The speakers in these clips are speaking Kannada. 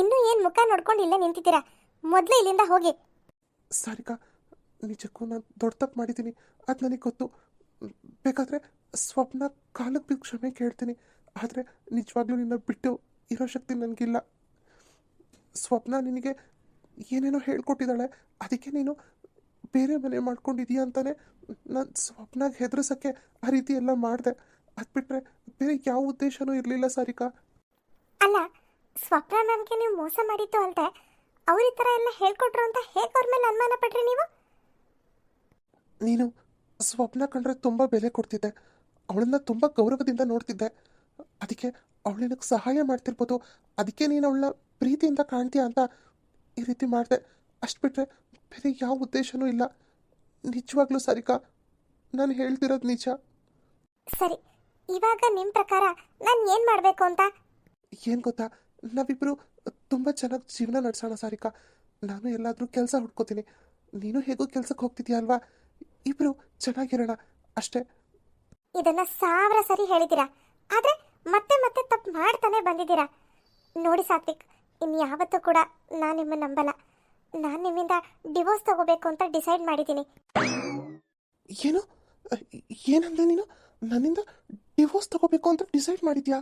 ಇನ್ನೂ ಏನು ಮುಖ ನೋಡ್ಕೊಂಡು ಇಲ್ಲೇ ನಿಂತಿದ್ದೀರಾ? ಮೊದ್ಲೇ ಇಲ್ಲಿಂದ ಹೋಗಿ. ಸಾರಿಕಾ ನಿಜಕ್ಕೂ ನಾನು ದೊಡ್ಡ ತಪ್ಪು ಮಾಡಿದ್ದೀನಿ. ಅದು ನನಗೆ ಗೊತ್ತು. ಬೇಕಾದರೆ ಸ್ವಪ್ನ ಕಾಲಕ್ಕೆ ಬಿದ್ದು ಕ್ಷಮೆ ಕೇಳ್ತೀನಿ. ಆದರೆ ನಿಜವಾಗ್ಲೂ ನಿನ್ನ ಬಿಟ್ಟು ಇರೋ ಶಕ್ತಿ ನನಗಿಲ್ಲ. ಸ್ವಪ್ನ ನಿನಗೆ ಏನೇನೋ ಹೇಳ್ಕೊಟ್ಟಿದ್ದಾಳೆ ಅದಕ್ಕೆ ನೀನು ಬೇರೆ ಮನೆ ಮಾಡ್ಕೊಂಡಿದೀಯ ಅಂತಾನೆ ನಾನು ಸ್ವಪ್ನಾಗ ಹೆದರ್ಸೋಕ್ಕೆ ಆ ರೀತಿ ಎಲ್ಲ ಮಾಡಿದೆ. ಅದು ಬಿಟ್ಟರೆ ಬೇರೆ ಯಾವ ಉದ್ದೇಶನೂ ಇರಲಿಲ್ಲ ಸಾರಿಕಾ. ಅಲ್ಲ ಸ್ವಪ್ನ ನನಗೆ ನೀವು ಮೋಸ ಮಾಡಿದ್ದು ಅಂತ ಅವ್ರ ಈ ಥರ ಎಲ್ಲ ಹೇಳ್ಕೊಟ್ರು ಅಂತ ಹೇಗೆ ಅವ್ರ ಮೇಲೆ ಅನುಮಾನ ಪಟ್ರಿ ನೀವು? ನೀನು ಸ್ವಪ್ನ ಕಂಡ್ರೆ ತುಂಬ ಬೆಲೆ ಕೊಡ್ತಿದ್ದೆ. ಅವಳನ್ನ ತುಂಬ ಗೌರವದಿಂದ ನೋಡ್ತಿದ್ದೆ. ಅದಕ್ಕೆ ಅವಳು ನಿನಗೆ ಸಹಾಯ ಮಾಡ್ತಿರ್ಬೋದು. ಅದಕ್ಕೆ ನೀನು ಅವಳನ್ನ ಪ್ರೀತಿಯಿಂದ ಕಾಣ್ತೀಯ ಅಂತ ಈ ರೀತಿ ಮಾಡಿದೆ. ಅಷ್ಟು ಬಿಟ್ಟರೆ ಬೇರೆ ಯಾವ ಉದ್ದೇಶನೂ ಇಲ್ಲ. ನಿಜವಾಗ್ಲೂ ಸರಿಕಾ ನಾನು ಹೇಳ್ತಿರೋದು ನಿಜ. ಸರಿ ಇವಾಗ ನಿಮ್ಮ ಪ್ರಕಾರ ನಾನು ಏನು ಮಾಡಬೇಕು ಅಂತ? ಏನು ಗೊತ್ತಾ? ನಾವಿಬ್ಬರು ತುಂಬ ಚೆನ್ನಾಗಿ ಜೀವನ ನಡೆಸೋಣ ಸಾರಿಕಾ. ನಾನು ಎಲ್ಲಾದರೂ ಕೆಲಸ ಹುಡ್ಕೋತೀನಿ. ನೀನು ಹೇಗೂ ಕೆಲಸಕ್ಕೆ ಹೋಗ್ತಿದ್ಯಾ ಅಲ್ವಾ? ಇಬ್ಬರು ಚೆನ್ನಾಗಿರೋಣ ಅಷ್ಟೇ. ಇದನ್ನ ಸಾವಿರ ಸರಿ ಹೇಳಿದ್ದೀರಾ? ಆದರೆ ಮತ್ತೆ ಮತ್ತೆ ತಪ್ಪು ಮಾಡ್ತಾನೆ ಬಂದಿದ್ದೀರಾ? ನೋಡಿ ಸಾತ್ವಿಕ್ ಇನ್ಯಾವತ್ತೂ ಕೂಡ ನಾನು ನಿಮ್ಮ ನಂಬಲ್ಲ. ನಾನು ನಿಮ್ಮಿಂದ ಡಿವೋರ್ಸ್ ತಗೋಬೇಕು ಅಂತ ಡಿಸೈಡ್ ಮಾಡಿದ್ದೀನಿ. ಏನು? ಏನಂದ್ರೆ ನೀನು? ನನ್ನಿಂದ ಡಿವೋರ್ಸ್ ತಗೋಬೇಕು ಅಂತ ಡಿಸೈಡ್ ಮಾಡಿದ್ಯಾ?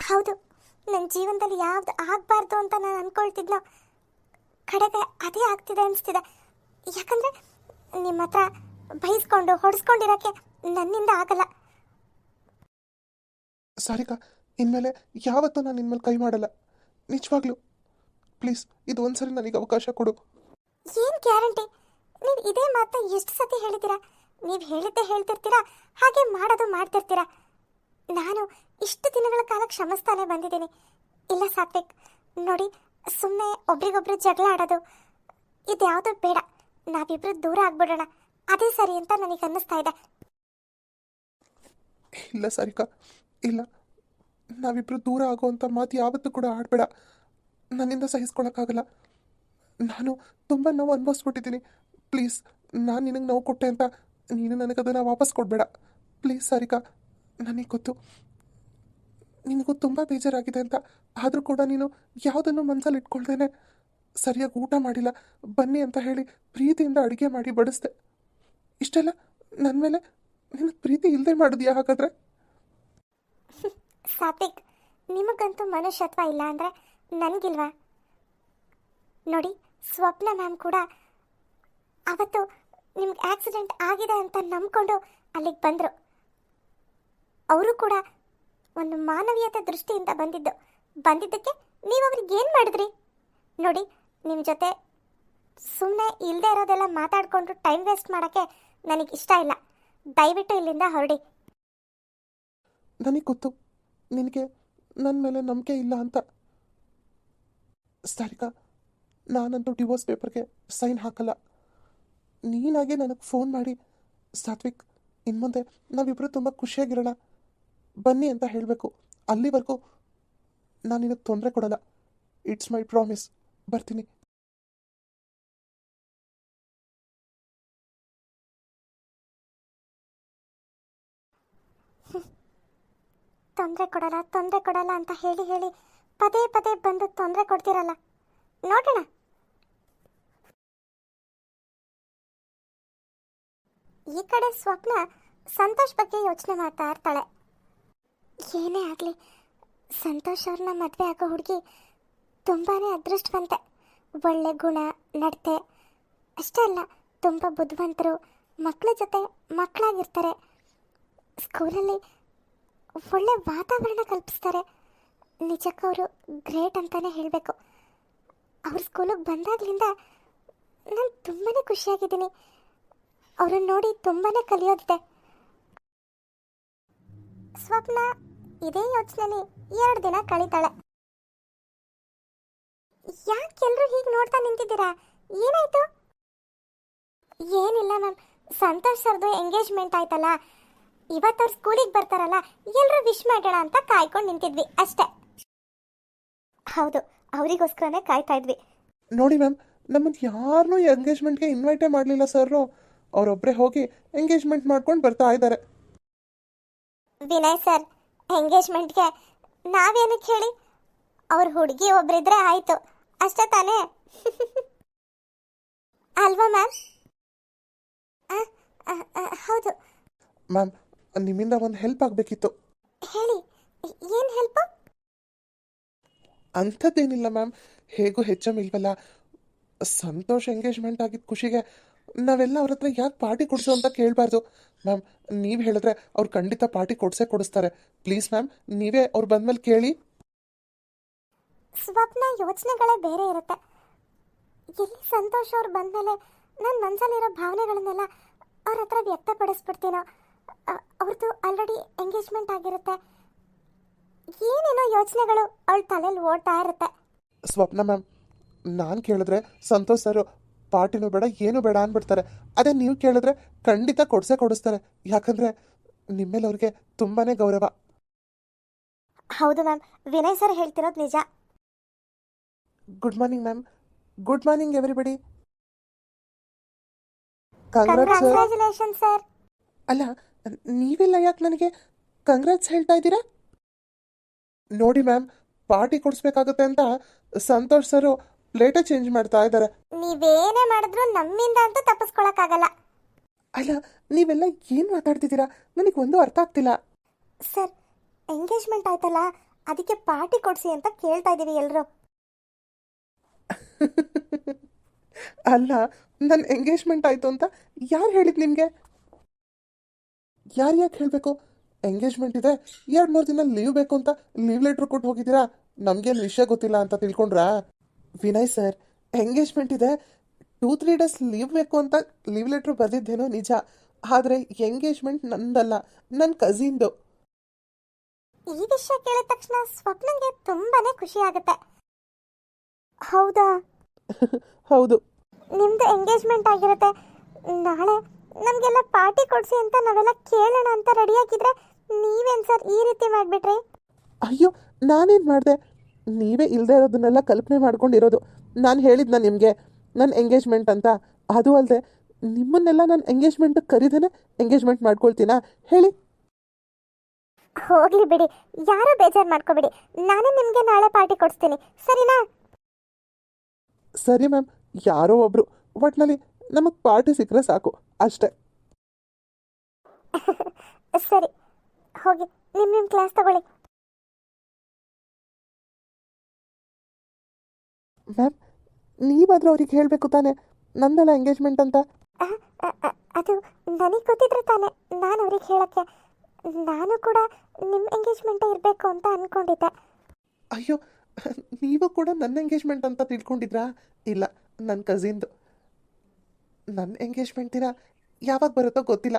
ಹೌದು. ನನ್ನ ಜೀವನದಲ್ಲಿ ಯಾವ್ದು ಆಗಬಾರ್ದು ಅಂತ ನಾನು ಅನ್ಕೊಳ್ತಿದ್ನೋ ಕಡೆಗೆ ಅದೇ ಆಗ್ತಿದೆ ಅನಿಸ್ತಿದೆ. ಯಾಕಂದ್ರೆ ನಿಮ್ಮ ಹತ್ರ ಬೈಸ್ಕೊಂಡು ಹೊಡೆಸ್ಕೊಂಡಿರೋಕ್ಕೆ ನನ್ನಿಂದ ಆಗಲ್ಲ. ಸಾರಿಕಾ ಇನ್ಮೇಲೆ ಯಾವತ್ತೂ ನಾನು ನಿನ್ಮೇಲೆ ಕೈ ಮಾಡಲ್ಲ. ನಿಜವಾಗ್ಲೂ. ಪ್ಲೀಸ್ ಇದು ಒಂದ್ಸರಿ ನನಗೆ ಅವಕಾಶ ಕೊಡು. ಏನ್ ಗ್ಯಾರಂಟಿ? ನೀವು ಇದೇ ಮಾತನ್ನ ಎಷ್ಟು ಸತಿ ಹೇಳಿದ್ದೀರಾ? ನೀವು ಹೇಳಿದ್ದೆ ಹೇಳ್ತಿರ್ತೀರಾ? ಹಾಗೆ ಮಾಡೋದು ಮಾಡ್ತಿರ್ತೀರಾ? ನಾನು ಇಷ್ಟು ದಿನಗಳ ಕಾಲ ಕ್ಷಮಿಸ್ತಾನೆ ಬಂದಿದ್ದೀನಿ. ಇಲ್ಲ ಸಾತ್ವಿಕ್, ನೋಡಿ ಸುಮ್ಮನೆ ಒಬ್ರಿಗೊಬ್ರು ಜಗಳ ಆಡೋದು ಇದ್ಯಾವುದು ಬೇಡ. ನಾವಿಬ್ರು ದೂರ ಆಗ್ಬಿಡೋಣ. ಅದೇ ಸರಿ ಅಂತ ನನಗೆ ಅನ್ನಿಸ್ತಾ ಇದೆ. ಇಲ್ಲ ಸಾರಿಕಾ, ಇಲ್ಲ. ನಾವಿಬ್ರು ದೂರ ಆಗುವಂಥ ಮಾತು ಯಾವತ್ತೂ ಕೂಡ ಆಡಬೇಡ. ನನ್ನಿಂದ ಸಹಿಸ್ಕೊಳಕ್ಕಾಗಲ್ಲ. ನಾನು ತುಂಬ ನೋವು ಅನುಭವಿಸ್ಬಿಟ್ಟಿದ್ದೀನಿ. ಪ್ಲೀಸ್, ನಾನು ನಿನಗೆ ನೋವು ಕೊಟ್ಟೆ ಅಂತ ನೀನು ನನಗೆ ಅದನ್ನು ವಾಪಸ್ ಕೊಡಬೇಡ. ಪ್ಲೀಸ್ ಸಾರಿಕಾ ನನಗೆ ಗೊತ್ತು. ನಿನಗೂ ತುಂಬ ಬೇಜಾರಾಗಿದೆ ಅಂತ. ಆದರೂ ಕೂಡ ನೀನು ಯಾವುದನ್ನು ಮನಸ್ಸಲ್ಲಿ ಇಟ್ಕೊಳ್ದೇನೆ. ಸರಿಯಾಗಿ ಊಟ ಮಾಡಿಲ್ಲ. ಬನ್ನಿ ಅಂತ ಹೇಳಿ ಪ್ರೀತಿಯಿಂದ ಅಡುಗೆ ಮಾಡಿ ಬಡಿಸ್ದೆ. ಇಷ್ಟೆಲ್ಲ? ನನ್ನ ಮೇಲೆ ನಿನ್ನ ಪ್ರೀತಿ ಇಲ್ಲದೆ ಮಾಡಿದ್ಯಾ ಹಾಗಾದ್ರೆ? ಸಾತ್ವಿಕ್, ನಿಮಗಂತೂ ಮನುಷ್ಯತ್ವ ಇಲ್ಲ ಅಂದರೆ ನನಗಿಲ್ವಾ? ನೋಡಿ, ಸ್ವಪ್ನ ಮ್ಯಾಮ್ ಕೂಡ ಅವತ್ತು ನಿಮ್ಗೆ ಆಕ್ಸಿಡೆಂಟ್ ಆಗಿದೆ ಅಂತ ನಂಬ್ಕೊಂಡು ಅಲ್ಲಿಗೆ ಬಂದರು. ಅವರು ಕೂಡ ಒಂದು ಮಾನವೀಯತೆ ದೃಷ್ಟಿಯಿಂದ ಬಂದಿದ್ದು. ಬಂದಿದ್ದಕ್ಕೆ ನೀವು ಅವ್ರಿಗೆ ಏನು ಮಾಡಿದ್ರಿ? ನೋಡಿ ನಿಮ್ಮ ಜೊತೆ ಸುಮ್ಮನೆ ಇಲ್ಲದೆ ಇರೋದೆಲ್ಲ ಮಾತಾಡಿಕೊಂಡು ಟೈಮ್ ವೇಸ್ಟ್ ಮಾಡೋಕ್ಕೆ ನನಗೆ ಇಷ್ಟ ಇಲ್ಲ. ದಯವಿಟ್ಟು ಇಲ್ಲಿಂದ ಹೊರಡಿ. ನನಗೆ ಗೊತ್ತು. ನಿನಗೆ ನನ್ನ ಮೇಲೆ ನಂಬಿಕೆ ಇಲ್ಲ ಅಂತ. ಸಾರಿಕಾ ನಾನಂತೂ ಡಿವೋರ್ಸ್ ಪೇಪರ್ಗೆ ಸೈನ್ ಹಾಕಲ್ಲ. ನೀನಾಗೆ ನನಗೆ ಫೋನ್ ಮಾಡಿ ಸಾತ್ವಿಕ್, ಇನ್ಮುಂದೆ ನಾವಿಬ್ಬರು ತುಂಬ ಖುಷಿಯಾಗಿರೋಣ. ಬನ್ನಿ ಅಂತ ಹೇಳಬೇಕು. ಅಲ್ಲಿವರೆಗೂ ನಾನು ನಿನಗೆ ತೊಂದರೆ ಕೊಡಲ್ಲ. ಇಟ್ಸ್ ಮೈ ಪ್ರಾಮಿಸ್ ಬರ್ತೀನಿ. ತೊಂದರೆ ಕೊಡಲ್ಲ ತೊಂದರೆ ಕೊಡಲ್ಲ ಅಂತ ಹೇಳಿ ಹೇಳಿ ಪದೇ ಪದೇ ಬಂದು ತೊಂದರೆ ಕೊಡ್ತಿರಲ್ಲ. ನೋಡೋಣ. ಈ ಕಡೆ ಸ್ವಪ್ನ ಸಂತೋಷ್ ಬಗ್ಗೆ ಯೋಚನೆ ಮಾಡ್ತಾ ಇರ್ತಾಳೆ. ಏನೇ ಆಗಲಿ, ಸಂತೋಷ್ ಅವ್ರನ್ನ ಮದುವೆ ಆಗೋ ಹುಡುಗಿ ತುಂಬಾ ಅದೃಷ್ಟವಂತೆ. ಒಳ್ಳೆ ಗುಣ, ನಡತೆ, ಅಷ್ಟೇ ಅಲ್ಲ, ತುಂಬ ಬುದ್ಧಿವಂತರು ಮಕ್ಕಳ ಜೊತೆ ಮಕ್ಕಳಾಗಿರ್ತಾರೆ ಸ್ಕೂಲಲ್ಲಿ ಒಳ್ಳೆ ವಾತಾವರಣ ಕಲ್ಪಿಸ್ತಾರೆ. ನಿಜಕ್ಕೂ ಅವರು ಗ್ರೇಟ್ ಅಂತಲೇ ಹೇಳಬೇಕು. ಅವ್ರ ಸ್ಕೂಲಿಗೆ ಬಂದಾಗಲಿಂದ ನಾನು ತುಂಬಾ ಖುಷಿಯಾಗಿದ್ದೀನಿ. ಅವ್ರನ್ನ ನೋಡಿ ತುಂಬಾ ಕಲಿಯೋದಿದೆ. ಸ್ವಪ್ನ ಇದೇ ಯೋಚನೆಲಿ ಎರಡು ದಿನ ಕಳೀತಾಳೆ. ಯಾಕೆಲ್ಲರೂ ಹೀಗೆ ನೋಡ್ತಾ ನಿಂತಿದ್ದೀರಾ? ಏನಾಯ್ತು? ಏನಿಲ್ಲ ಮ್ಯಾಮ್. ಸಂತೋಷ್ ಸರ್ದು ಎಂಗೇಜ್ಮೆಂಟ್ ಆಯ್ತಲ್ಲ? ಇವತ್ತವ್ರು ಸ್ಕೂಲಿಗೆ ಬರ್ತಾರಲ್ಲ ಎಲ್ಲರೂ ವಿಶ್ ಮಾಡೋಣ ಅಂತ ಕಾಯ್ಕೊಂಡು ನಿಂತಿದ್ವಿ ಅಷ್ಟೇ. ಹೌದು ಅವರಿಗೋಸ್ಕರನೇ ಕಾಯ್ತಾ ಇದ್ವಿ. ನೋಡಿ ಮ್ಯಾಮ್ ನಮ್ಮನ್ನು ಯಾರನ್ನೂ ಎಂಗೇಜ್ಮೆಂಟ್ಗೆ ಇನ್ವೈಟೇ ಮಾಡಲಿಲ್ಲ ಸರ್ ಅವರೊಬ್ಬರೇ ಹೋಗಿ ಎಂಗೇಜ್ಮೆಂಟ್ ಮಾಡ್ಕೊಂಡು ಬರ್ತಾ ಇದ್ದಾರೆ. ವಿನಯ್ ಸರ್ ಎಂಗೇಜ್ಮೆಂಟ್ಗೆ ನಾವೇನಕ್ಕೆ ಹೇಳಿ? ಅವ್ರ ಹುಡುಗಿ ಒಬ್ರಿದ್ರೆ ಆಯ್ತು. ಅಷ್ಟೇ ತಾನೇ? ಅಲ್ವಾ ಮ್ಯಾಮ್? ಹೌದು. ಮ್ಯಾಮ್ ನಿಮ್ಮಿಂದ ಒಂದು ಹೆಲ್ಪ್ ಆಗಬೇಕಿತ್ತು. ಹೇಳಿ ಏನು ಹೆಲ್ಪ್ ಅಂಥದ್ದೇನಿಲ್ಲ ಮ್ಯಾಮ್. ಹೇಗೂ ಹೆಚ್ಚಮ್ ಇಲ್ವಲ್ಲ ಸಂತೋಷ್ ಎಂಗೇಜ್ಮೆಂಟ್ ಆಗಿದ್ದ ಖುಷಿಗೆ ನಾವೆಲ್ಲ ಅವ್ರ ಹತ್ರ ಯಾಕೆ ಪಾರ್ಟಿ ಕೊಡಿಸು ಅಂತ ಕೇಳಬಾರ್ದು. ಮ್ಯಾಮ್ ನೀವು ಹೇಳಿದ್ರೆ ಅವ್ರು ಖಂಡಿತ ಪಾರ್ಟಿ ಕೊಡಿಸೇ ಕೊಡಿಸ್ತಾರೆ. ಪ್ಲೀಸ್ ಮ್ಯಾಮ್ ನೀವೇ ಅವ್ರು ಬಂದ್ಮೇಲೆ ಕೇಳಿ. ಸ್ವಪ್ನ ಯೋಚನೆಗಳೇ ಬೇರೆ ಇರುತ್ತೆ. ಎಲ್ಲಿ ಸಂತೋಷ್ ಅವ್ರು ಬಂದಮೇಲೆ ನನ್ನ ಮನಸ್ಸಲ್ಲಿರೋ ಭಾವನೆಗಳನ್ನೆಲ್ಲ ಅವ್ರ ಹತ್ರ ವ್ಯಕ್ತಪಡಿಸ್ಬಿಡ್ತೀನೋ ಅವ್ರದ್ದು ಆಲ್ರೆಡಿ ಎಂಗೇಜ್ಮೆಂಟ್ ಆಗಿರುತ್ತೆ. ಏನೇನೋ ಯೋಚನೆಗಳು ಅವಳ ತಲೆಯಲ್ಲಿ ಓಡ್ತಾ ಇರುತ್ತೆ. ಸ್ವಪ್ನ ಮ್ಯಾಮ್ ನಾನು ಕೇಳಿದ್ರೆ ಸಂತೋಷ್ ಸರ್ ಪಾರ್ಟಿನೂ ಬೇಡ ಏನು ಬೇಡ ಅಂದ್ಬಿಡ್ತಾರೆ. ಅದೇ ನೀವು ಕೇಳಿದ್ರೆ ಖಂಡಿತ ಕೊಡಿಸೇ ಕೊಡಿಸ್ತಾರೆ. ಯಾಕಂದ್ರೆ ನಿಮ್ಮೇಲೆ ಅವ್ರಿಗೆ ತುಂಬಾನೇ ಗೌರವ. ಹೌದು ಮ್ಯಾಮ್. ವಿನಯ್ ಸರ್ ಹೇಳ್ತಿರೋದು ನಿಜ. Good morning ma'am. Good morning everybody. Congrats sir. Congratulation sir. ಅಲ್ಲ ನೀವೆಲ್ಲ ಯಾಕೆ ನನಗೆ ಕಂಗ್ರಾಟ್ಸ್ ಹೇಳ್ತಾ ಇದ್ದೀರಾ? ನೋಡಿ ಮ್ಯಾಮ್ ಪಾರ್ಟಿ ಕೊಡಿಸ್ಬೇಕಾಗುತ್ತೆ ಅಂತ ಸಂತೋಷ್ ಸರು ಪ್ಲೇಟೇ ಚೇಂಜ್ ಮಾಡ್ತಾ ಇದ್ದಾರೆ. ನೀವೇನೇ ಮಾಡಿದ್ರು ನಮ್ಮಿಂದ ಅಂತೂ ತಪ್ಪಿಸ್ಕೊಳಕ್ಕಾಗಲ್ಲ. ಅಲ್ಲ ನೀವೆಲ್ಲ ಏನು ಮಾತಾಡ್ತಿದ್ದೀರಾ? ನನಗೆ ಒಂದು ಅರ್ಥ ಆಗ್ತಿಲ್ಲ. ಸರ್ ಎಂಗೇಜ್ಮೆಂಟ್ ಆಯ್ತಲ್ಲ? ಅದಕ್ಕೆ ಪಾರ್ಟಿ ಕೊಡ್ಸಿ ಅಂತ ಕೇಳ್ತಾ ಇದ್ದೀವಿ ಎಲ್ಲರೂ ಅಲ್ಲ ನನ್ನ ಎಂಗೇಜ್ಮೆಂಟ್ ಆಯಿತು ಅಂತ ಯಾರು ಹೇಳಿದ್ ನಿಮಗೆ? ಯಾರು ಯಾಕೆ ಹೇಳಬೇಕು? ಎಂಗೇಜ್ಮೆಂಟ್ ಇದೆ ಎರಡು ಮೂರು ದಿನ ಲೀವ್ ಬೇಕು ಅಂತ ಲೀವ್ ಲೆಟ್ರ್ ಕೊಟ್ಟು ಹೋಗಿದ್ದೀರಾ? ನಮಗೇನು ವಿಷಯ ಗೊತ್ತಿಲ್ಲ ಅಂತ ತಿಳ್ಕೊಂಡ್ರಾ? ವಿನಯ್ ಸರ್ ಎಂಗೇಜ್ಮೆಂಟ್ ಇದೆ. ಟೂ ತ್ರೀ ಡೇಸ್ ಲೀವ್ ಬೇಕು ಅಂತ ಲೀವ್ ಲೆಟ್ರ್ ಬರೆದಿದ್ದೇನೋ ನಿಜ. ಆದರೆ ಎಂಗೇಜ್ಮೆಂಟ್ ನಂದಲ್ಲ ನನ್ನ ಕಝಿನ್ದು ಈ ವಿಷಯ ಕೇಳಿದ ತಕ್ಷಣ ಸ್ವಪ್ನಂಗೆ ತುಂಬಾನೇ ಖುಷಿ ಆಗುತ್ತೆ. ಹೌದಾ? ಹೌದು. ನಿಮ್ದು ಎಂಗೇಜ್ಮೆಂಟ್ ಆಗಿರುತ್ತೆ. ನಾಳೆ ನಮಗೆಲ್ಲ ಪಾರ್ಟಿ ಕೊಡಿಸಿ ಅಂತ ನಾವೆಲ್ಲ ಕೇಳೋಣ ಅಂತ ರೆಡಿಯಾಗಿದ್ರೆ ನೀವೇನು ಸರ್ ಈ ರೀತಿ ಮಾಡಿಬಿಟ್ರಿ? ಅಯ್ಯೋ ನಾನೇನು ಮಾಡಿದೆ? ನೀವೇ ಇಲ್ಲದೆ ಇರೋದನ್ನೆಲ್ಲ ಕಲ್ಪನೆ ಮಾಡ್ಕೊಂಡಿರೋದು. ನಾನು ಹೇಳಿದ್ನ ನಿಮಗೆ ನನ್ನ ಎಂಗೇಜ್ಮೆಂಟ್ ಅಂತ. ಅದು ಅಲ್ಲದೆ ನಿಮ್ಮನ್ನೆಲ್ಲ ನಾನು ಎಂಗೇಜ್ಮೆಂಟ್ ಕರೀದೇನೆ ಎಂಗೇಜ್ಮೆಂಟ್ ಮಾಡ್ಕೊಳ್ತೀನಾ? ಹೇಳಿ. ಹೋಗ್ಲಿ ಬಿಡಿ. ಯಾರು ಬೇಜಾರು ಮಾಡ್ಕೋಬಿಡಿ. ನಾನು ನಿಮಗೆ ನಾಳೆ ಪಾರ್ಟಿ ಕೊಡಿಸ್ತೀನಿ. ಸರಿನಾ? ಸರಿ ಮ್ಯಾಮ್. ಯಾರೋ ಒಬ್ರು. ಒಟ್ನಲ್ಲಿ ನಮಗೆ ಪಾರ್ಟಿ ಸಿಕ್ಕರೆ ಸಾಕು. ಅಷ್ಟೇ. ಸರಿ. ಹೋಗಿ ನಿಮ್ಮ ನಿಮ್ಮ ಕ್ಲಾಸ್ ತಗೊಳ್ಳಿ. ಮ್ಯಾಮ್ ನೀವಾದರೂ ಅವ್ರಿಗೆ ಹೇಳಬೇಕು ತಾನೆ. ನಂದಲ್ಲ ಎಂಗೇಜ್ಮೆಂಟ್ ಅಂತ. ಅದು ನನಗೆ ಗೊತ್ತಿದ್ರೆ ತಾನೆ. ನಾನು ಅವ್ರಿಗೆ ಹೇಳಕ್ಕೆ. ನಾನು ಕೂಡ ನಿಮ್ಮ ಎಂಗೇಜ್ಮೆಂಟ್ ಇರಬೇಕು ಅಂತ ಅನ್ಕೊಂಡಿದ್ದೆ. ಅಯ್ಯೋ ನೀವು ಕೂಡ ನನ್ನ ಎಂಗೇಜ್ಮೆಂಟ್ ಅಂತ ತಿಳ್ಕೊಂಡಿದ್ರಾ? ಇಲ್ಲ ನನ್ನ ಕಸಿನ್ದು ನನ್ನ ಎಂಗೇಜ್ಮೆಂಟ್ ದಿನ ಯಾವಾಗ ಬರುತ್ತೋ ಗೊತ್ತಿಲ್ಲ.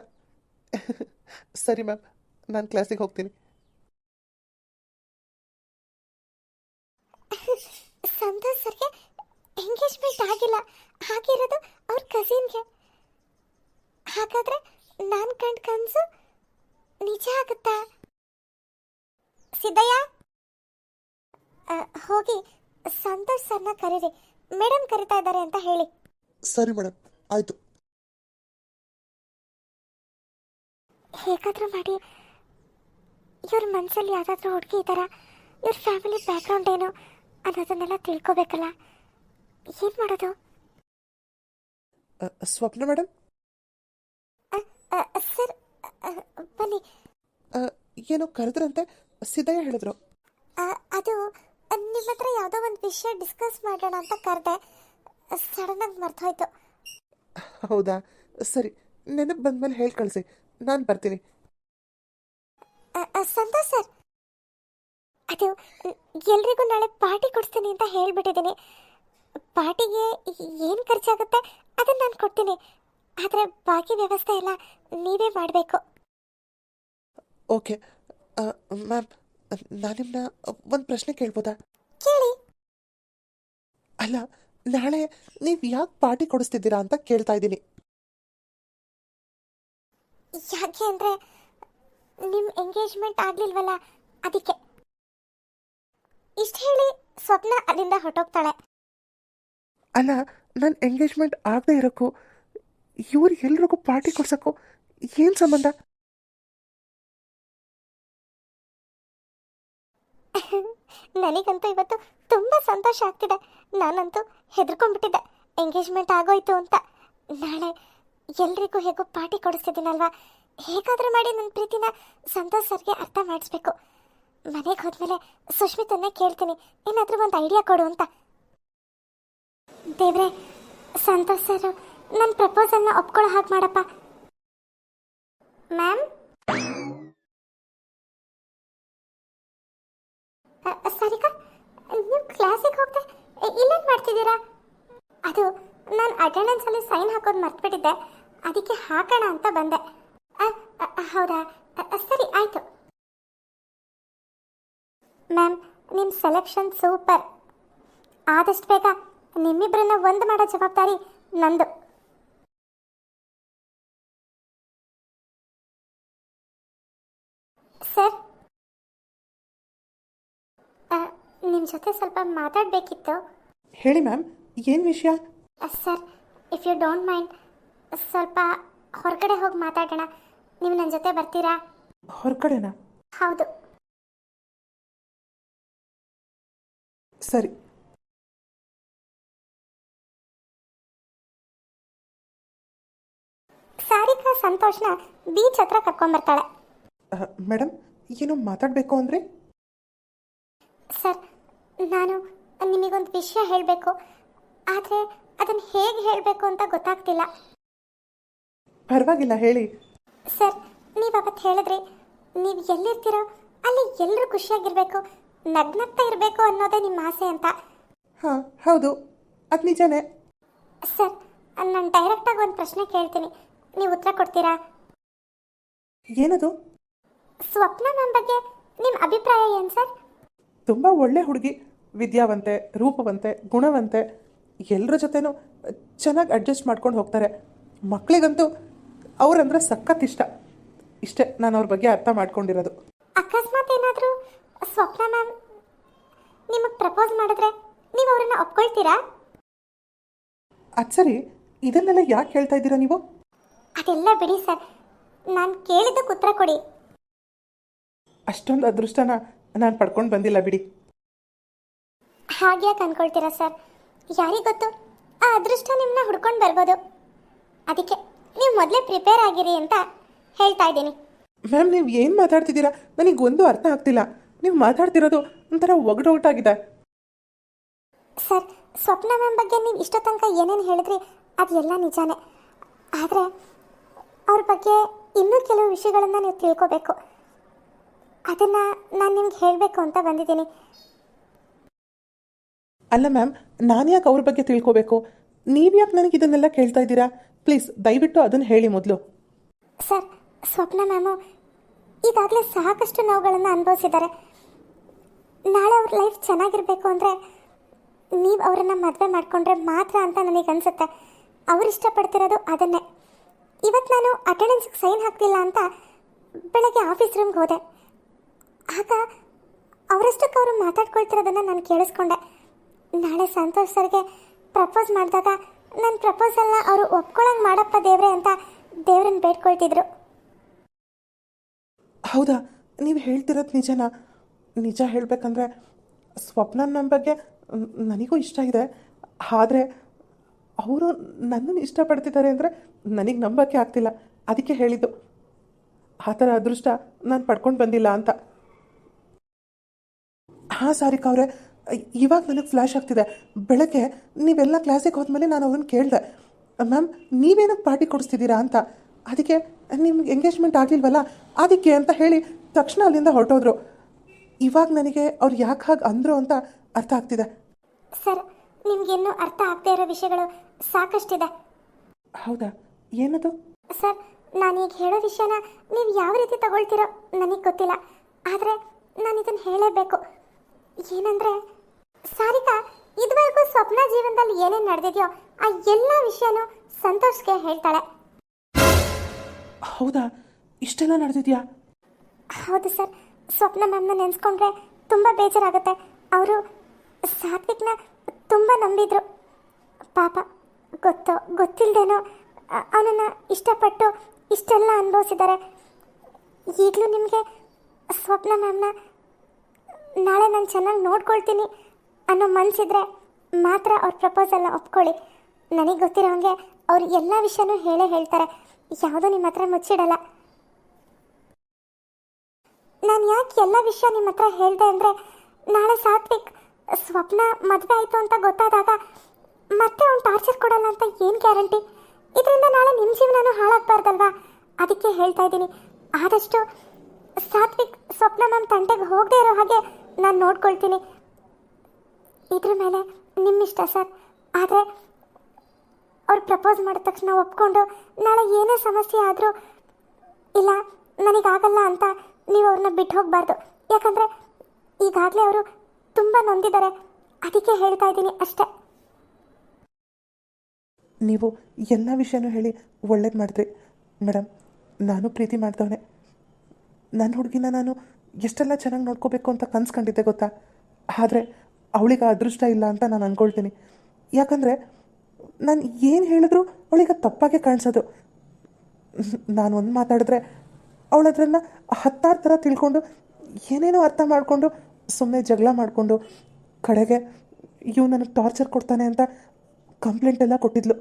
ಸರಿ ಮ್ಯಾಮ್ ನಾನು ಕ್ಲಾಸಿಗೆ ಹೋಗ್ತೀನಿ. ಎಂಗೇಜ್ಮೆಂಟ್ ಆಗಿಲ್ಲ. ಆಗಿರೋದು ಅವ್ರ ಕಸಿನ್ಗೆ ಹಾಗಾದ್ರೆ ನಾನು ಕಂಡ ಕನಸು ನಿಜ ಆಗುತ್ತಾ? ಸಿದ್ದಯ್ಯ? ಹೋಗಿ ಸಂತೋಷ್ ಸರ್ನ ಕರೀರಿ. ಮೇಡಮ್ ಕರಿತಾ ಇದ್ದಾರೆ ಅಂತ ಹೇಳಿ. ಸರಿ ಮೇಡಮ್ ಆಯ್ತು. ಹೇಗಾದ್ರೂ ಮಾಡಿ. ಇವ್ರ ಮನಸ್ಸಲ್ಲಿ ಯಾವುದಾದ್ರೂ ಹುಡುಗಿ ಥರ ಇವ್ರ ಫ್ಯಾಮಿಲಿ ಬ್ಯಾಕ್ಗ್ರೌಂಡ್ ಏನು? ಅನ್ನೋದನ್ನೆಲ್ಲ ತಿಳ್ಕೊಬೇಕಲ್ಲ? ಏನು ಮಾಡೋದು? ಸ್ವಪ್ನ ಮೇಡಮ್ ಸರ್ ಬನ್ನಿ. ಏನೋ ಕರೆದ್ರಂತೆ? ಸಿದ್ಧಯ್ಯ ಹೇಳಿದ್ರು. ಅದು ನಿಮ್ಮ ಹತ್ರ ಯಾವುದೋ ಒಂದು ವಿಷಯ ಡಿಸ್ಕಸ್ ಮಾಡೋಣ ಅಂತ ಕರೆದೆ. ಸಡನ್ ಆಗಿ ಮರ್ತೋಯ್ತು ಹೌದಾ? ಸರಿ ನೆನಪು ಬಂದ್ಮೇಲೆ ಹೇಳಿ ಕಳಿಸಿ. ನಾನು ಬರ್ತೀನಿ. ಸಂತೋಷ್ ಸರ್. ಅದು ಎಲ್ರಿಗೂ ನಾಳೆ ಪಾರ್ಟಿ ಕೊಡ್ತೀನಿ ಅಂತ ಹೇಳ್ಬಿಟ್ಟಿದ್ದೀನಿ. ಪಾರ್ಟಿಗೆ ಏನು ಖರ್ಚಾಗುತ್ತೆ ಅದನ್ನು ನಾನು ಕೊಡ್ತೀನಿ. ಆದರೆ ಬಾಕಿ ವ್ಯವಸ್ಥೆ ಎಲ್ಲ ನೀವೇ ಮಾಡಬೇಕು. ಓಕೆ. ಮ್ಯಾಮ್ ನಾನು ನಿಮ್ಮನ್ನ ಒಂದು ಪ್ರಶ್ನೆ ಕೇಳ್ಬೋದಾ? ಕೇಳಿ. ಅಲ್ಲ ನಾಳೆ ನೀವು ಯಾಕೆ ಪಾರ್ಟಿ ಕೊಡಿಸ್ತಿದ್ದೀರಾ ಅಂತ ಕೇಳ್ತಾ ಇದ್ದೀನಿ. ಯಾಕೆ ಅಂದರೆ ನಿಮ್ಮ ಎಂಗೇಜ್ಮೆಂಟ್ ಆಗಲಿಲ್ವಲ್ಲ ಅದಕ್ಕೆ. ಇಷ್ಟು ಹೇಳಿ ಸ್ವಪ್ನ ಅಲ್ಲಿಂದ ಹೊರಟೋಗ್ತಾಳೆ. ಅಲ್ಲ ನನ್ನ ಎಂಗೇಜ್ಮೆಂಟ್ ಆಗದೆ ಇರೋಕ್ಕೂ ಇವ್ರು ಎಲ್ರಿಗೂ ಪಾರ್ಟಿ ಕೊಡ್ಸೋಕ್ಕೂ ಏನು ಸಂಬಂಧ? ನನಗಂತೂ ಇವತ್ತು ತುಂಬ ಸಂತೋಷ ಆಗ್ತಿದೆ. ನಾನಂತೂ ಹೆದರ್ಕೊಂಡ್ಬಿಟ್ಟಿದ್ದೆ. ಎಂಗೇಜ್ಮೆಂಟ್ ಆಗೋಯ್ತು ಅಂತ. ನಾಳೆ ಎಲ್ರಿಗೂ ಹೇಗೋ ಪಾರ್ಟಿ ಕೊಡಿಸ್ತಿದ್ದೀನಲ್ವಾ ಹೇಗಾದರೂ ಮಾಡಿ ನನ್ನ ಪ್ರೀತಿನ ಸಂತೋಷ್ ಸರ್ಗೆ ಅರ್ಥ ಮಾಡಿಸ್ಬೇಕು. ಮನೆಗೆ ಹೋದ್ಮೇಲೆ ಸುಷ್ಮಿತನ್ನೇ ಕೇಳ್ತೀನಿ. ಏನಾದರೂ ಒಂದು ಐಡಿಯಾ ಕೊಡು ಅಂತ. ದೇವ್ರೆ, ಸಂತೋಷ್ ಸರ್ ನನ್ನ ಪ್ರಪೋಸಲ್ನ ಒಪ್ಕೊಳ್ಳೋ ಹಾಗೆ ಮಾಡಪ್ಪ. ಮ್ಯಾಮ್? ಸರಿಕಾ ನೀವು ಕ್ಲಾಸಿಗೆ ಹೋಗ್ದೆ ಇಲ್ಲೇನು ಮಾಡ್ತಿದ್ದೀರಾ? ಅದು, ನಾನು ಅಟೆಂಡೆನ್ಸಲ್ಲಿ ಸೈನ್ ಹಾಕೋದು ಮರ್ತ್ಬಿಟ್ಟಿದ್ದೆ, ಅದಕ್ಕೆ ಹಾಕೋಣ ಅಂತ ಬಂದೆ. ಹೌದಾ? ಸರಿ, ಆಯಿತು. ಮ್ಯಾಮ್ ನಿಮ್ಮ ಸೆಲೆಕ್ಷನ್ ಸೂಪರ್. ಆದಷ್ಟು ಬೇಗ ನಿಮ್ಮಿಬ್ಬರನ್ನ ಒಂದು ಮಾಡೋ ಜವಾಬ್ದಾರಿ ನಂದು. ಸರ್ ನಿಮ್ಮ ಜೊತೆ ಸ್ವಲ್ಪ ಮಾತಾಡಬೇಕಿತ್ತು. ಹೇಳಿ ಮ್ಯಾಮ್ ಏನು ವಿಷಯ? Sir if you don't mind ಸ್ವಲ್ಪ ಹೊರಗಡೆ ಹೋಗಿ ಮಾತಾಡೋಣ. ನೀವು ನನ್ನ ಜೊತೆ ಬರ್ತೀರಾ? ಹೊರಗಡೆನಾ? ಹೌದು. ಸರಿ ಸಾರಿಕಾ ಸಂತೋಷ್ನ ಬೀಚ್ ಹತ್ರ ಕರ್ಕೊಂಬರ್ತಾಳೆ. ಮೇಡಮ್ ಏನೋ ಮಾತಾಡಬೇಕು ಅಂದರೆ? ಸರ್ ನಾನು ನಿಮಗೊಂದು ವಿಷಯ ಹೇಳಬೇಕು. ಆದರೆ ಅದನ್ನು ಹೇಗೆ ಹೇಳಬೇಕು ಅಂತ ಗೊತ್ತಾಗ್ತಿಲ್ಲ. ಪರವಾಗಿಲ್ಲ ಹೇಳಿ. ಸರ್ ನೀವು ಅವತ್ತು ಹೇಳಿದ್ರಿ. ನೀವು ಎಲ್ಲಿರ್ತೀರೋ ಅಲ್ಲಿ ಎಲ್ಲರೂ ಖುಷಿಯಾಗಿರಬೇಕು ನಗ್ನಗ್ತಾ ಇರಬೇಕು ಅನ್ನೋದೇ ನಿಮ್ಮ ಆಸೆ ಅಂತ. ಹಾಂ ಹೌದು. ಅದು ನಿಜನೇ. ಸರ್ ನಾನು ಡೈರೆಕ್ಟಾಗಿ ಒಂದು ಪ್ರಶ್ನೆ ಕೇಳ್ತೀನಿ. ನೀವು ಉತ್ತರ ಕೊಡ್ತೀರಾ? ಏನದು? ಸ್ವಪ್ನ ನನ್ನ ಬಗ್ಗೆ. ನಿಮ್ಮ ಅಭಿಪ್ರಾಯ ಏನು ಸರ್? ತುಂಬ ಒಳ್ಳೆ ಹುಡುಗಿ. ವಿದ್ಯಾವಂತೆ ರೂಪವಂತೆ ಗುಣವಂತೆ. ಎಲ್ಲರ ಜೊತೆನೂ ಚೆನ್ನಾಗಿ ಅಡ್ಜಸ್ಟ್ ಮಾಡ್ಕೊಂಡು ಹೋಗ್ತಾರೆ. ಮಕ್ಕಳಿಗಂತೂ ಅವ್ರಂದ್ರೆ ಸಖತ್ ಇಷ್ಟ. ಇಷ್ಟೇ ನಾನು ಅವ್ರ ಬಗ್ಗೆ ಅರ್ಥ ಮಾಡ್ಕೊಂಡಿರೋದು. ಅಕಸ್ಮಾತ್ ಏನಾದರೂ ಸ್ವಪ್ನ ಮ್ಯಾಮ್ ನಿಮಗೆ ಪ್ರಪೋಸ್ ಮಾಡಿದ್ರೆ ನೀವು ಅವ್ರನ್ನ ಒಪ್ಕೊಳ್ತೀರಾ? ಅದು ಸರಿ. ಇದನ್ನೆಲ್ಲ ಯಾಕೆ ಹೇಳ್ತಾ ಇದ್ದೀರಾ ನೀವು? ಅದೆಲ್ಲ ಬಿಡಿ ಸರ್. ನಾನು ಕೇಳಿದ್ದಕ್ಕೆ ಉತ್ತರ ಕೊಡಿ. ಅಷ್ಟೊಂದು ಅದೃಷ್ಟನ ನಾನು ಪಡ್ಕೊಂಡು ಬಂದಿಲ್ಲ ಬಿಡಿ. ಹಾಗ್ಯಾಕೆ ಅನ್ಕೊಳ್ತೀರಾ ಸರ್? ಯಾರಿಗೊತ್ತು ಆ ಅದೃಷ್ಟ ನಿಮ್ಮನ್ನ ಹುಡ್ಕೊಂಡು ಬರ್ಬೋದು. ಅದಕ್ಕೆ ನೀವು ಮೊದಲೇ ಪ್ರಿಪೇರ್ ಆಗಿರಿ ಅಂತ ಹೇಳ್ತಾ ಇದ್ದೀನಿ. ಮ್ಯಾಮ್ ನೀವು ಏನು ಮಾತಾಡ್ತಿದ್ದೀರಾ? ನನಗೆ ಒಂದು ಅರ್ಥ ಆಗ್ತಿಲ್ಲ. ನೀವು ಮಾತಾಡ್ತಿರೋದು ಒಂಥರ ಆಗಿದೆ ಸರ್ ಸ್ವಪ್ನ ಮ್ಯಾಮ್ ಬಗ್ಗೆ ನೀವು ಇಷ್ಟೋ ತನಕ ಏನೇನು ಹೇಳಿದ್ರಿ ಅದೆಲ್ಲ ನಿಜಾನೇ. ಆದರೆ ಅವ್ರ ಬಗ್ಗೆ ಇನ್ನೂ ಕೆಲವು ವಿಷಯಗಳನ್ನು ನೀವು ತಿಳ್ಕೋಬೇಕು. ಅದನ್ನು ನಾನು ನಿಮ್ಗೆ ಹೇಳಬೇಕು ಅಂತ ಬಂದಿದ್ದೀನಿ. ಅಲ್ಲ ಮ್ಯಾಮ್ ನಾನು ಯಾಕೆ ಅವ್ರ ಬಗ್ಗೆ ತಿಳ್ಕೋಬೇಕು? ನೀವು ಯಾಕೆ ನನಗೆ ಇದನ್ನೆಲ್ಲ ಕೇಳ್ತಾ ಇದ್ದೀರಾ? ಪ್ಲೀಸ್ ದಯವಿಟ್ಟು ಅದನ್ನು ಹೇಳಿ ಮೊದಲು. ಸರ್ ಸ್ವಪ್ನ ಮ್ಯಾಮು ಈಗಾಗಲೇ ಸಾಕಷ್ಟು ನೋವುಗಳನ್ನು ಅನುಭವಿಸಿದ್ದಾರೆ. ನಾಳೆ ಅವ್ರ ಲೈಫ್ ಚೆನ್ನಾಗಿರಬೇಕು ಅಂದರೆ ನೀವು ಅವರನ್ನು ಮದುವೆ ಮಾಡಿಕೊಂಡ್ರೆ ಮಾತ್ರ ಅಂತ ನನಗೆ ಅನಿಸುತ್ತೆ. ಅವ್ರು ಇಷ್ಟಪಡ್ತಿರೋದು ಅದನ್ನೇ. ಇವತ್ತು ನಾನು ಅಟೆಂಡೆನ್ಸ್ಗೆ ಸೈನ್ ಹಾಕ್ತಿಲ್ಲ ಅಂತ ಬೆಳಗ್ಗೆ ಆಫೀಸ್ ರೂಮ್ಗೆ ಹೋದೆ. ಆಗ ಅವರಷ್ಟಕ್ಕೆ ಅವರು ಮಾತಾಡ್ಕೊಳ್ತಿರೋದನ್ನು ನಾನು ಕೇಳಿಸ್ಕೊಂಡೆ. ನಾಳೆ ಸಂತೋಷ್ ಸರ್ಗೆ ಪ್ರಪೋಸ್ ಮಾಡಿದಾಗ ನನ್ನ ಪ್ರಪೋಸಲ್ನ ಅವರು ಒಪ್ಕೊಳ್ಳಂಗೆ ಮಾಡಪ್ಪ ದೇವ್ರೆ ಅಂತ ದೇವ್ರನ್ನ ಬೇಡ್ಕೊಳ್ತಿದ್ರು. ಹೌದಾ? ನೀವು ಹೇಳ್ತಿರೋದು ನಿಜನಾ? ನಿಜ ಹೇಳಬೇಕಂದ್ರೆ ಸ್ವಪ್ನ ನನ್ನ ಬಗ್ಗೆ ನನಗೂ ಇಷ್ಟ ಇದೆ. ಆದರೆ ಅವರು ನನ್ನನ್ನು ಇಷ್ಟಪಡ್ತಿದ್ದಾರೆ ಅಂದರೆ ನನಗೆ ನಂಬಕ್ಕೆ ಆಗ್ತಿಲ್ಲ. ಅದಕ್ಕೆ ಹೇಳಿದ್ದು ಆ ಥರ ಅದೃಷ್ಟ ನಾನು ಪಡ್ಕೊಂಡು ಬಂದಿಲ್ಲ ಅಂತ. ಹಾಂ ಸಾರಿಕಾ ಅವರೇ, ಇವಾಗ ನನಗೆ ಫ್ಲ್ಯಾಶ್ ಆಗ್ತಿದೆ. ಬೆಳಗ್ಗೆ ನೀವೆಲ್ಲ ಕ್ಲಾಸಿಗೆ ಹೋದ್ಮೇಲೆ ನಾನು ಅವ್ರನ್ನ ಕೇಳಿದೆ, ಮ್ಯಾಮ್ ನೀವೇನಕ್ಕೆ ಪಾರ್ಟಿ ಕೊಡಿಸ್ತಿದ್ದೀರಾ ಅಂತ? ಅದಕ್ಕೆ, ನಿಮ್ಗೆ ಎಂಗೇಜ್ಮೆಂಟ್ ಆಗಲಿಲ್ವಲ್ಲ, ಅದಕ್ಕೆ ಅಂತ ಹೇಳಿ ತಕ್ಷಣ ಅಲ್ಲಿಂದ ಹೊರಟೋದ್ರು. ಇವಾಗ ನನಗೆ ಅವ್ರು ಯಾಕೆ ಹಾಗೆ ಅಂದರು ಅಂತ ಅರ್ಥ ಆಗ್ತಿದೆ. ಸರ್ ನಿಮ್ಗಿನ್ನೂ ಅರ್ಥ ಆಗ್ತಾ ಇರೋ ವಿಷಯಗಳು ಸಾಕಷ್ಟಿದೆ. ಹೌದಾ? ಏನದು? ಸರ್ ನಾನೀಗ ಹೇಳೋ ವಿಷಯನ ನೀವು ಯಾವ ರೀತಿ ತಗೊಳ್ತೀರೋ ನನಗೆ ಗೊತ್ತಿಲ್ಲ. ಆದರೆ ನಾನು ಇದನ್ನು ಹೇಳಲೇಬೇಕು ಏನಂದರೆ ಸಾರಿಕಾ ಇದುವರೆಗೂ ಸ್ವಪ್ನ ಜೀವನದಲ್ಲಿ ಏನೇನು ನಡೆದಿದೆಯೋ ಆ ಎಲ್ಲ ವಿಷಯನೂ ಸಂತೋಷ್ಗೆ ಹೇಳ್ತಾಳೆ. ಹೌದಾ? ಇಷ್ಟೆಲ್ಲ ನಡೆದಿದ್ಯಾ? ಹೌದು ಸರ್. ಸ್ವಪ್ನ ಮ್ಯಾಮ್ನ ನೆನೆಸ್ಕೊಂಡ್ರೆ ತುಂಬ ಬೇಜಾರಾಗುತ್ತೆ. ಅವರು ಸಾತ್ವಿಕ್ನ ತುಂಬ ನಂಬಿದ್ರು. ಪಾಪ. ಗೊತ್ತೋ ಗೊತ್ತಿಲ್ಲದೇನೋ ಅವನನ್ನು ಇಷ್ಟಪಟ್ಟು ಇಷ್ಟೆಲ್ಲ ಅನುಭವಿಸಿದ್ದಾರೆ. ಈಗಲೂ ನಿಮಗೆ ಸ್ವಪ್ನ ಮ್ಯಾಮ್ನ ನಾಳೆ ನಾನು ಚೆನ್ನಾಗಿ ನೋಡ್ಕೊಳ್ತೀನಿ ಅನ್ನೋ ಮನಸ್ಸಿದ್ರೆ ಮಾತ್ರ ಅವ್ರ ಪ್ರಪೋಸಲ್ನ ಒಪ್ಕೊಳ್ಳಿ. ನನಗೆ ಗೊತ್ತಿರೋ ಹಾಗೆ ಅವ್ರು ಎಲ್ಲ ವಿಷಯನೂ ಹೇಳೇ ಹೇಳ್ತಾರೆ. ಯಾವುದೂ ನಿಮ್ಮ ಹತ್ರ ಮುಚ್ಚಿಡಲ್ಲ. ನಾನು ಯಾಕೆ ಎಲ್ಲ ವಿಷಯ ನಿಮ್ಮ ಹತ್ರ ಹೇಳಿದೆ ಅಂದರೆ ನಾಳೆ ಸಾತ್ವಿಕ್, ಸ್ವಪ್ನ ಮದುವೆ ಆಯಿತು ಅಂತ ಗೊತ್ತಾದಾಗ ಮತ್ತೆ ಅವ್ನು ಟಾರ್ಚರ್ ಕೊಡಲ್ಲ ಅಂತ ಏನು ಗ್ಯಾರಂಟಿ ಇದರಿಂದ ನಾಳೆ ನಿಮ್ಮ ಜೀವನನೂ ಹಾಳಾಗಬಾರ್ದಲ್ವಾ? ಅದಕ್ಕೆ ಹೇಳ್ತಾ ಇದ್ದೀನಿ. ಆದಷ್ಟು ಸಾತ್ವಿಕ್ ಸ್ವಪ್ನ ನನ್ನ ತಂಟೆಗೆ ಹೋಗದೆ ಇರೋ ಹಾಗೆ ನಾನು ನೋಡ್ಕೊಳ್ತೀನಿ. ಇದ್ರ ಮೇಲೆ ನಿಮ್ಮಿಷ್ಟ ಸರ್. ಆದರೆ ಅವ್ರು ಪ್ರಪೋಸ್ ಮಾಡಿದ ತಕ್ಷಣ ಒಪ್ಕೊಂಡು ನಾಳೆ ಏನೇ ಸಮಸ್ಯೆ ಆದರೂ ಇಲ್ಲ, ನನಗಾಗಲ್ಲ ಅಂತ ನೀವು ಅವ್ರನ್ನ ಬಿಟ್ಟು ಹೋಗಬಾರ್ದು. ಯಾಕಂದರೆ ಈಗಾಗಲೇ ಅವರು ತುಂಬ ನೊಂದಿದ್ದಾರೆ. ಅದಕ್ಕೆ ಹೇಳ್ತಾ ಇದ್ದೀನಿ ಅಷ್ಟೇ. ನೀವು ಎಲ್ಲ ವಿಷಯನೂ ಹೇಳಿ ಒಳ್ಳೇದು ಮಾಡಿದ್ರಿ ಮೇಡಮ್, ನಾನು ಪ್ರೀತಿ ಮಾಡ್ದವನೆ. ನನ್ನ ಹುಡುಗಿನ ನಾನು ಎಷ್ಟೆಲ್ಲ ಚೆನ್ನಾಗಿ ನೋಡ್ಕೋಬೇಕು ಅಂತ ಕನ್ಸ್ಕೊಂಡಿದ್ದೆ ಗೊತ್ತಾ? ಆದರೆ ಅವಳಿಗೆ ಅದೃಷ್ಟ ಇಲ್ಲ ಅಂತ ನಾನು ಅಂದ್ಕೊಳ್ತೀನಿ ಯಾಕಂದರೆ ನಾನು ಏನು ಹೇಳಿದ್ರು ಅವಳಿಗೆ ತಪ್ಪಾಗೆ ಕಾಣಿಸೋದು. ನಾನು ಒಂದು ಮಾತಾಡಿದ್ರೆ ಅವಳು ಅದನ್ನು ಹತ್ತಾರು ಥರ ತಿಳ್ಕೊಂಡು ಏನೇನೋ ಅರ್ಥ ಮಾಡಿಕೊಂಡು ಸುಮ್ಮನೆ ಜಗಳ ಮಾಡಿಕೊಂಡು ಕಡೆಗೆ ಇವು ನನಗೆ ಟಾರ್ಚರ್ ಕೊಡ್ತಾನೆ ಅಂತ ಕಂಪ್ಲೇಂಟ್ ಎಲ್ಲ ಕೊಟ್ಟಿದ್ಲು.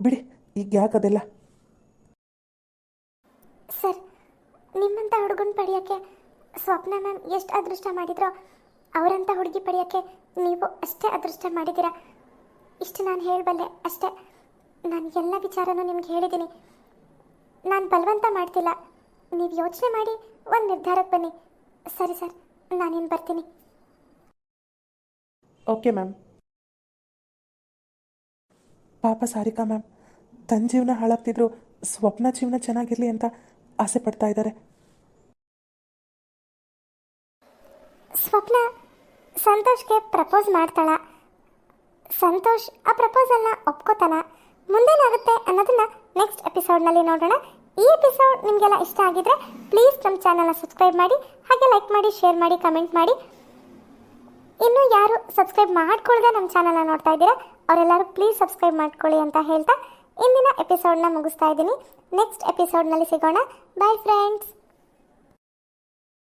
ಬಿಡಿ ಈಗ ಯಾಕೆ ಅದೆಲ್ಲ? ಸರ್ ನಿಮ್ಮಂಥ ಹುಡುಗನ್ ಪಡೆಯೋಕ್ಕೆ ಸ್ವಪ್ನ ಮ್ಯಾಮ್ ಎಷ್ಟು ಅದೃಷ್ಟ ಮಾಡಿದ್ರೋ ಅವರಂಥ ಹುಡುಗಿ ಪಡೆಯಕ್ಕೆ ನೀವು ಅಷ್ಟೇ ಅದೃಷ್ಟ ಮಾಡಿದ್ದೀರಾ. ಇಷ್ಟು ನಾನು ಹೇಳಬಲ್ಲೆ ಅಷ್ಟೇ. ನಾನು ಎಲ್ಲ ವಿಚಾರನೂ ನಿಮ್ಗೆ ಹೇಳಿದ್ದೀನಿ. ನಾನು ಬಲವಂತ ಮಾಡ್ತಿಲ್ಲ. ನೀವು ಯೋಚನೆ ಮಾಡಿ ಒಂದು ನಿರ್ಧಾರಕ್ಕೆ ಬನ್ನಿ. ಸರಿ ಸರ್ ನಾನೇನು ಬರ್ತೀನಿ. Okay ma'am. ಪಾಪ ಸಾರಿಕಾ ಮ್ಯಾಮ್ ತನ್ನ ಜೀವನ ಹಾಳಾಗ್ತಿದ್ರು, ಸ್ವಪ್ನ ಜೀವನ ಚೆನ್ನಾಗಿರಲಿ ಅಂತ ಆಸೆ ಪಡ್ತಾ ಇದ್ದಾರೆ. ಸ್ವಪ್ನ ಸಂತೋಷ್ಗೆ ಪ್ರಪೋಸ್ ಮಾಡ್ತಾಳ. ಸಂತೋಷ್ ಆ ಪ್ರಪೋಸಲ್ನ ಒಪ್ಕೋತಾನ. ಮುಂದೇನಾಗುತ್ತೆ ಅನ್ನೋದನ್ನ ನೆಕ್ಸ್ಟ್ ಎಪಿಸೋಡ್ನಲ್ಲಿ ನೋಡೋಣ. ಈ ಎಪಿಸೋಡ್ ನಿಮಗೆಲ್ಲ ಇಷ್ಟ ಆಗಿದ್ರೆ ಪ್ಲೀಸ್ ನಮ್ಮ ಚಾನಲ್ನ ಸಬ್ಸ್ಕ್ರೈಬ್ ಮಾಡಿ, ಹಾಗೆ ಲೈಕ್ ಮಾಡಿ, ಶೇರ್ ಮಾಡಿ, ಕಮೆಂಟ್ ಮಾಡಿ. ಇನ್ನೂ ಯಾರು ಸಬ್ಸ್ಕ್ರೈಬ್ ಮಾಡ್ಕೊಳ್ಳದೆ ನಮ್ಮ ಚಾನಲ್ನ ನೋಡ್ತಾ ಇದ್ದೀರಾ ಅವರೆಲ್ಲರೂ ಪ್ಲೀಸ್ ಸಬ್ಸ್ಕ್ರೈಬ್ ಮಾಡ್ಕೊಳ್ಳಿ ಅಂತ ಹೇಳ್ತಾ ಇಂದಿನ ಎಪಿಸೋಡ್ನ ಮುಗಿಸ್ತಾ ಇದ್ದೀನಿ. ನೆಕ್ಸ್ಟ್ ಎಪಿಸೋಡ್ನಲ್ಲಿ ಸಿಗೋಣ. Bye friends